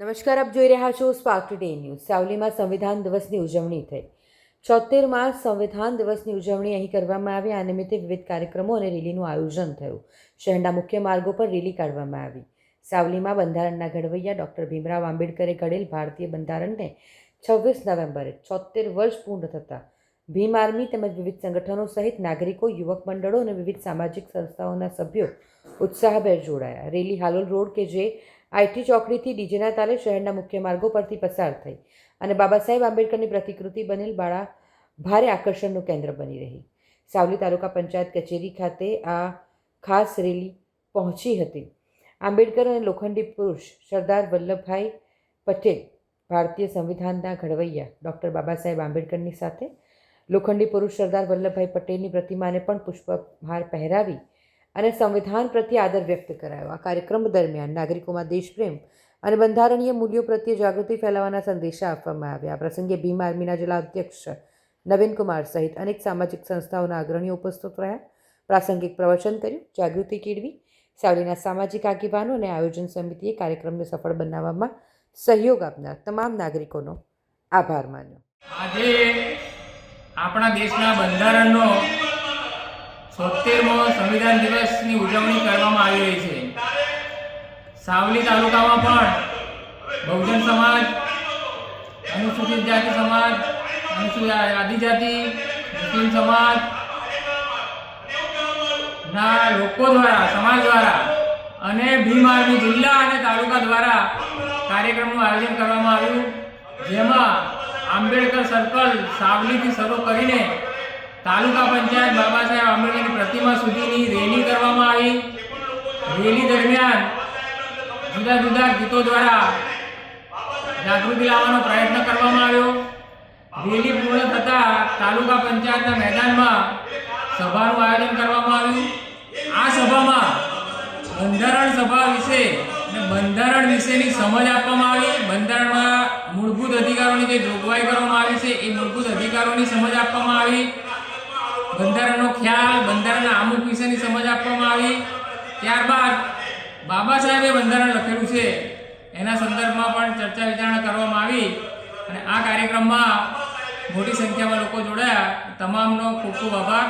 નમસ્કાર, આપ જોઈ રહ્યા છો સ્પાર્ક ટુડે ન્યૂઝ સાવલીમાં સંવિધાન દિવસની ઉજવણી થઈ. છોતેરમાં સંવિધાન દિવસની ઉજવણી અહીં કરવામાં આવી. આ નિમિત્તે વિવિધ કાર્યક્રમો અને રેલીનું આયોજન થયું. શહેરના મુખ્ય માર્ગો પર રેલી કાઢવામાં આવી. સાવલીમાં બંધારણના ઘડવૈયા ડૉક્ટર ભીમરાવ આંબેડકરે ઘડેલ ભારતીય બંધારણને છવ્વીસ નવેમ્બરે છોતેર વર્ષ પૂર્ણ થતાં ભીમ આર્મી તેમજ વિવિધ સંગઠનો સહિત નાગરિકો, યુવક મંડળો અને વિવિધ સામાજિક સંસ્થાઓના સભ્યો ઉત્સાહભેર જોડાયા. રેલી હાલોલ રોડ કે જે આઈટી ચોકડીથી ડીજેના તાલે શહેરના મુખ્ય માર્ગો પરથી પસાર થઈ અને બાબા સાહેબ આંબેડકરની પ્રતિકૃતિ બનેલ બાળા ભારે આકર્ષણનું કેન્દ્ર બની રહી. સાવલી તાલુકા પંચાયત કચેરી ખાતે આ ખાસ રેલી પહોંચી હતી. આંબેડકર અને લોખંડી પુરુષ સરદાર વલ્લભભાઈ પટેલ ભારતીય સંવિધાનના ઘડવૈયા ડૉક્ટર બાબા સાહેબ આંબેડકરની સાથે, લોખંડી પુરુષ સરદાર વલ્લભભાઈ પટેલની પ્રતિમાને પણ પુષ્પહાર પહેરાવી અને સંવિધાન પ્રત્યે આદર વ્યક્ત કરાયો. આ કાર્યક્રમ દરમિયાન નાગરિકોમાં દેશપ્રેમ અને બંધારણીય મૂલ્યો પ્રત્યે જાગૃતિ ફેલાવવાના સંદેશા આપવામાં આવ્યા. આ પ્રસંગે ભીમ આર્મીના જિલ્લા અધ્યક્ષ નવીનકુમાર સહિત અનેક સામાજિક સંસ્થાઓના અગ્રણીઓ ઉપસ્થિત રહ્યા. પ્રાસંગિક પ્રવચન કર્યું. જાગૃતિ કેળવી. સાવલીના સામાજિક આગેવાનો અને આયોજન સમિતિએ કાર્યક્રમને સફળ બનાવવામાં સહયોગ આપનાર તમામ નાગરિકોનો આભાર માન્યો. આજે આપણા દેશના બંધારણનો છોતેરમો સંવિધાન દિવસની ઉજવણી કરવામાં આવી રહી છે. સાવલી તાલુકામાં પણ બહુજન સમાજ, અનુસૂચિત જાતિ સમાજ, અનુસૂચિત આદિજાતિ, મુસ્લિમ સમાજ ના લોકો દ્વારા, સમાજ દ્વારા અને ભીમ આર્મી જિલ્લા અને તાલુકા દ્વારા કાર્યક્રમનું આયોજન કરવામાં આવ્યું. જેમાં આંબેડકર સર્કલ સાવલીથી શરૂ કરીને તાલુકા પંચાયત બાબા સાહેબ જુદા જુદા ગીતો દ્વારા જાગૃતિ લાવવાનો પ્રયત્ન કરવામાં આવ્યો. રેલી પૂર્ણ થતાં તાલુકા પંચાયતના મેદાનમાં સભાનું આયોજન કરવામાં આવ્યું. આ સભામાં બંધારણ સભા વિશે અને બંધારણ વિશેની સમજ આપવામાં આવી. બંધારણમાં મૂળભૂત અધિકારોની જે જોગવાઈ કરવામાં આવી છે, એ મૂળભૂત અધિકારોની સમજ આપવામાં આવી. બંધારણનો ખ્યાલ, બંધારણના અમુક વિશેની સમજ આપવામાં આવી. ત્યારબાદ બાબા સાહેબે બંધારણ લખેલું છે. એના સંદર્ભમાં પણ ચર્ચા વિચારણા કરવામાં આવી અને આ કાર્યક્રમમાં મોટી સંખ્યામાં લોકો જોડાયા. તમામનો ખૂબ ખૂબ આભાર.